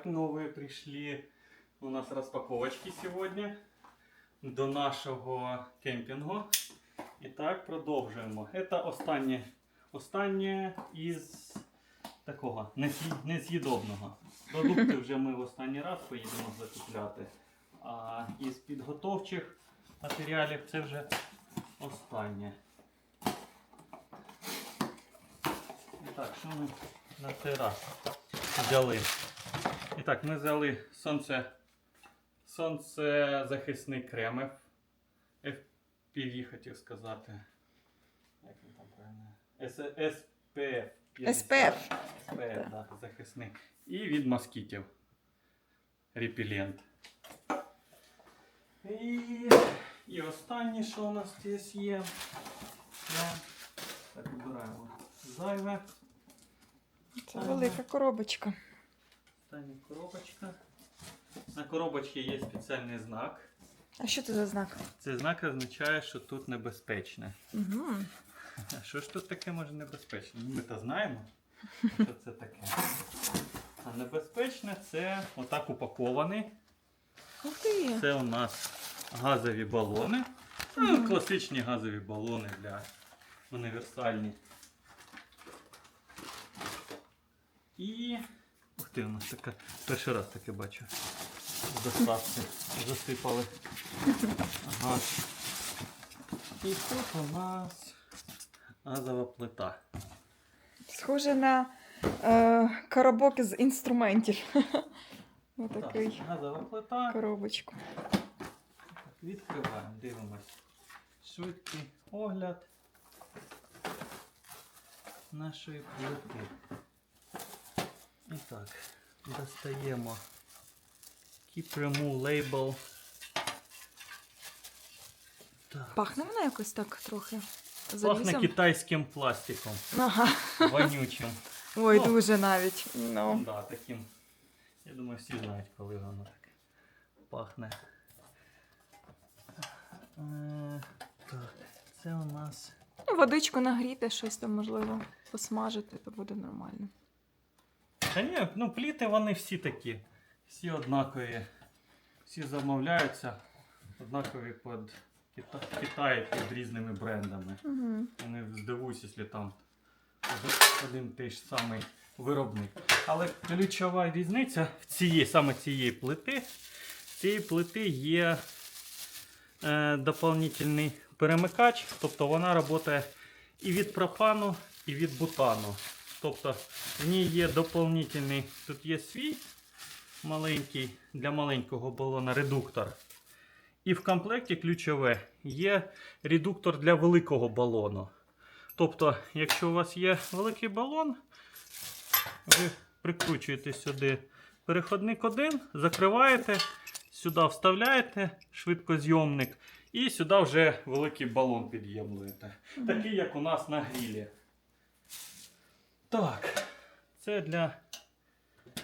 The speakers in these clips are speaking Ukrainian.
Итак, новые пришли у нас распаковочки сегодня до нашого кемпінгу. І так, продовжуємо. Це останнє, останнє із такого нез'ї- нез'їдобного. Продукти вже ми в останній раз поїдемо закупляти. А із підготовчих матеріалів це вже останнє. І так, що ми на цей раз взяли? І так, ми взяли сонце, сонцезахисний крем FPV, хотів сказати. Як він там правильно? SPF. 50. SPF. SPF, да, захисний. І від москітів. Репелент. І, і останнє, що у нас здесь є. Так, вибираємо зайве. Це велика коробочка. Остання коробочка. На коробочці є спеціальний знак. А що це за знак? Цей знак означає, що тут небезпечне. Угу. А що ж тут таке може небезпечне? Ми то знаємо, що це таке. А небезпечне це отак упакований. Ух ти! Це у нас газові балони. Ну, класичні газові балони для універсальні. І. Нас така. Перший раз таке бачу. В засипали газ. І тут у нас газова плита. Схоже на е, коробок з інструментів. Отакий Так, газова плита. коробочку. Відкриваємо, дивимось. Швидкий огляд нашої плити. І так, достаємо Keep Label. Так. Пахне вона якось так трохи. Пахне китайським пластиком, Ага. вонючим. Ой, Ну. дуже навіть. Ну. Да, таким. Я думаю, всі знають, коли воно так пахне. Е, так, це у нас. Ну, Водичку нагріти, щось там можливо посмажити, то буде нормально. Та ні, ну пліти вони всі такі. Всі однакові. Всі замовляються. Однакові під Кита- в Китаї під різними брендами. Угу. Я не здивуюсь, якщо там один той ж самий виробник. Але ключова різниця в цієї, саме цієї плити. В цієї плити є е, доповнительний перемикач, тобто вона працює і від пропану, і від бутану. Тобто в ній є доповнительний, тут є свій маленький для маленького балона редуктор. І в комплекті ключове є редуктор для великого балону. Тобто, якщо у вас є великий балон, ви прикручуєте сюди переходник один, закриваєте, сюди вставляєте швидкозйомник, і сюди вже великий балон під'ємлюєте. Такий, як у нас на грілі. Так, це для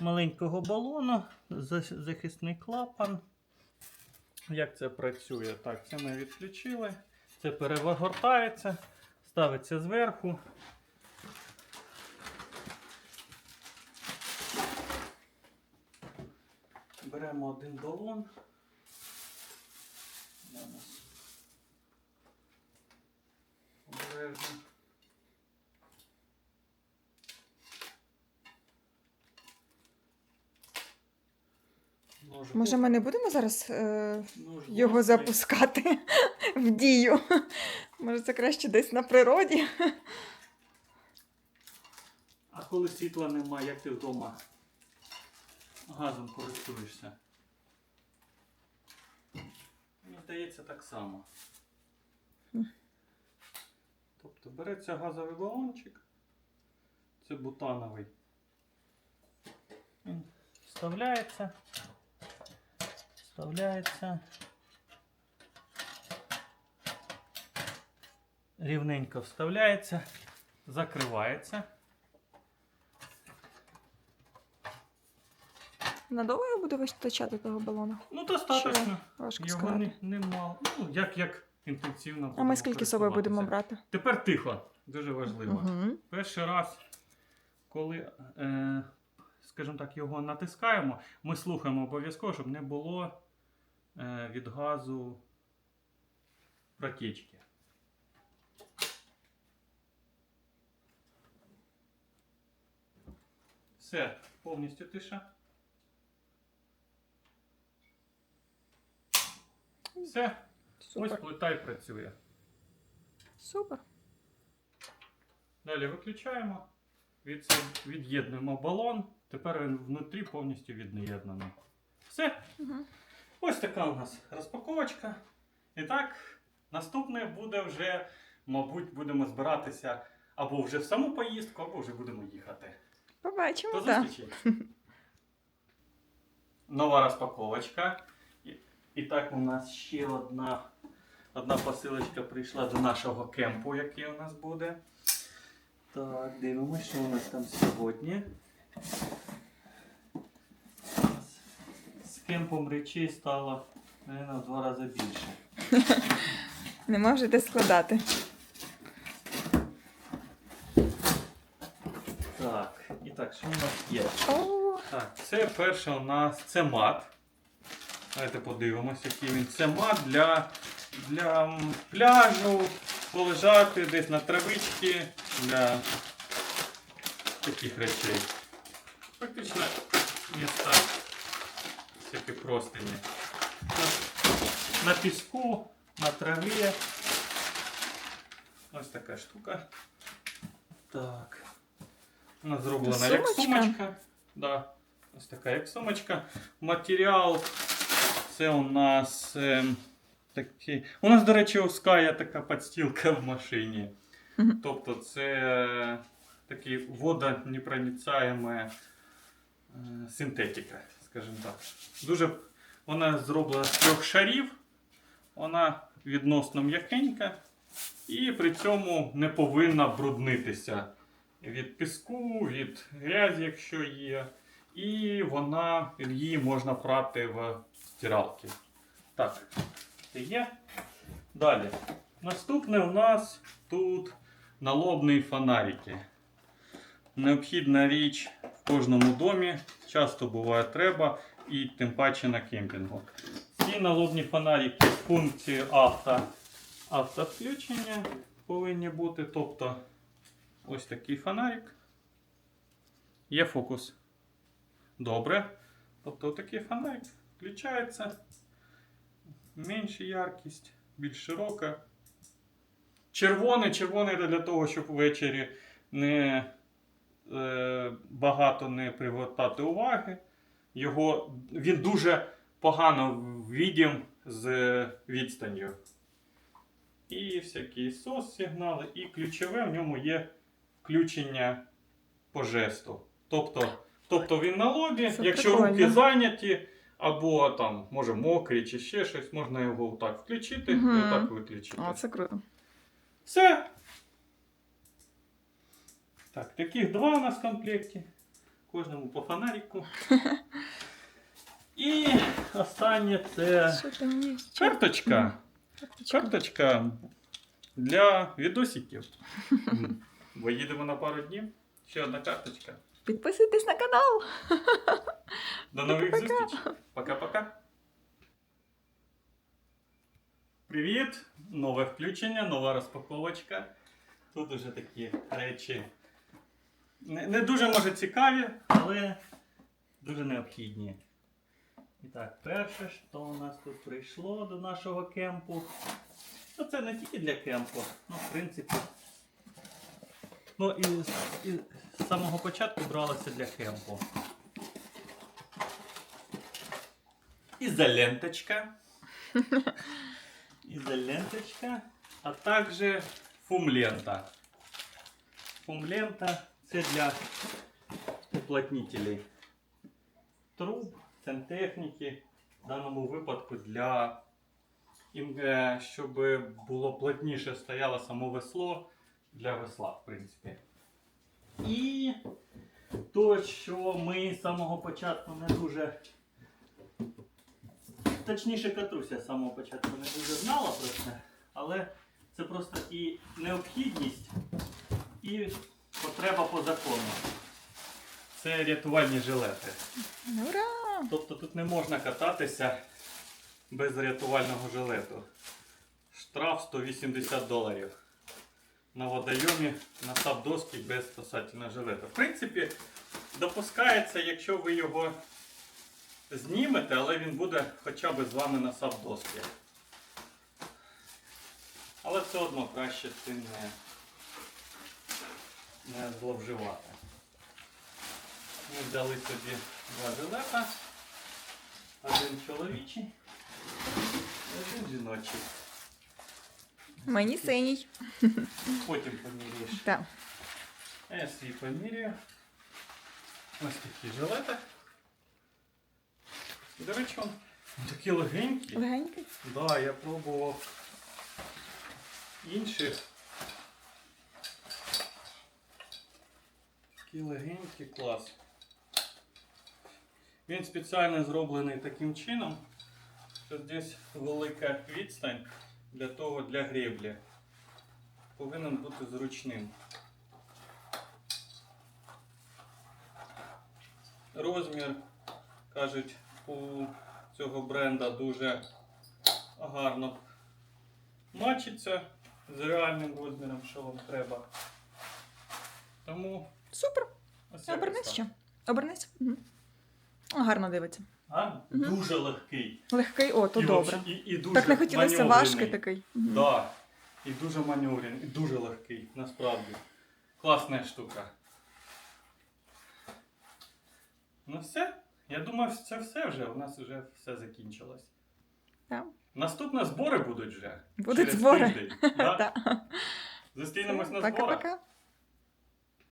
маленького балону, захисний клапан. Як це працює? Так, це ми відключили. Це перегортається, ставиться зверху. Беремо один балон. Обережно. Може, ми не будемо зараз е, його запускати в дію? Може, це краще десь на природі? А коли світла немає, як ти вдома газом користуєшся? Мені здається так само. Тобто береться газовий балончик, це бутановий. Він вставляється, вставляється. Рівненько вставляється, закривається. Надовго я буду вистачати того балона? Ну, достатньо. Важко Його сказати. не, немало. Ну, як, як інтенсивно. А ми скільки з собою будемо брати? Тепер тихо, дуже важливо. Угу. Перший раз, коли е, скажімо так, його натискаємо, ми слухаємо обов'язково, щоб не було від газу протічки. Все, повністю тиша. Все, ось плита і працює. Супер. Далі виключаємо, від, від'єднуємо балон. Тепер він внутрі повністю від'єднаний. Все. Угу. Ось така у нас розпаковочка. І так, наступне буде вже, мабуть, будемо збиратися або вже в саму поїздку, або вже будемо їхати. Побачимо, До зустрічі. Нова розпаковочка. І, і так у нас ще одна, одна посилочка прийшла до нашого кемпу, який у нас буде. Так, дивимося, що у нас там сьогодні. У нас З кемпом речей стало, мабуть, в два рази більше. Не можете складати. Так, і так, що у нас є? О, Так, це перше у нас це мат. Давайте подивимося, який він. Це мат для, для м, пляжу, полежати десь на травичці для таких речей. Фактично міста всякі простині. На, на піску, на траві. Ось така штука. Так. Вона зроблена як Сумочка? сумочка. Да. Ось така як сумочка. Матеріал це у нас ем, такий. У нас, до речі, у Ская така підстілка в машині. Мгм. Тобто це такий водонепроницаєма е, синтетика, Скажімо так. Дуже вона зроблена з трьох шарів, вона відносно м'якенька і при цьому не повинна бруднитися від піску, від грязі, якщо є. І вона її можна прати в стиралки. Так, це є. Далі. Наступне у нас тут налобні фонарики. Необхідна річ в кожному домі. Часто буває треба, і тим паче на кемпінгу. Ці налобні фонарики з функцією авто, автовключення повинні бути. Тобто ось такий фонарик. Є фокус. Добре. Тобто такий фонарик включається. Менша яркість, більш широка. Червоний, червоний для того, щоб ввечері не багато не привертати уваги. Його, він дуже погано відім з відстанню. І всякі сос сигнали, і ключове в ньому є включення по жесту. Тобто, тобто він на лобі, Це якщо прикольно. руки зайняті, або там, може, мокрі чи ще щось, можна його так включити Мгм. і отак виключити. о, це круто. Все. Так, таких два у нас в комплекті. Кожному по фонарику. І останнє це Що там є? ще? карточка. Карточка. Карточка для відосиків. М, Бо їдемо на пару днів. Ще одна карточка. Підписуйтесь на канал. До нових зустрічей. Пока-пока. Привіт! Нове включення, нова розпаковочка. Тут уже такі речі. Не, не дуже може цікаві, але дуже необхідні. І так, перше, що у нас тут прийшло до нашого кемпу. Ну, це не тільки для кемпу, ну, в принципі. Ну, і, і з самого початку бралося для кемпу. изоленточка. Изоленточка, а также фумлента. Фумлента це для уплотнителей труб, сантехніки. В даному випадку для е, щоб було плотніше стояло само весло для весла, в принципі. І то, що ми з самого початку не дуже Точніше, Катруся з самого початку не дуже знала про це, але це просто і необхідність, і потреба по закону. Це рятувальні жилети. Ура! Тобто тут не можна кататися без рятувального жилету. Штраф 180 доларів. На водойомі на саб-доски без спасательного жилета. В принципі, допускається, якщо ви його знімете, але він буде хоча б з вами на саб-доски. Але все одно краще цим не, не зловживати. Ми взяли собі два жилета. Один чоловічий, один жіночий. Мені синій. Потім поміряєш. Так. Я свій поміряю. Ось такі жилети. До речі, он такі легенькі. Легенький. Да, я пробував інших. Такі легенькі, клас. Він спеціально зроблений таким чином, що здесь велика відстань для того для греблі. Повинен бути зручним. Розмір, кажуть, у цього бренда дуже гарно мачиться з реальним розміром, що вам треба. Тому Супер. ось якось Обернись так. ще. Обернись. Угу. Гарно дивиться. Гарно? Дуже легкий. Легкий, о, то і, добре. вообще- і, і дуже Так не хотілося маневрений. важкий такий. Мгм. Да. І дуже маневрений, і дуже легкий, насправді. Класна штука. Ну все. Я думаю, це все вже. У нас вже все закінчилось. Так. Наступні збори будуть вже. Будуть через збори. тиждень, да? Так. Зустрінемось на зборах. Пока-пока.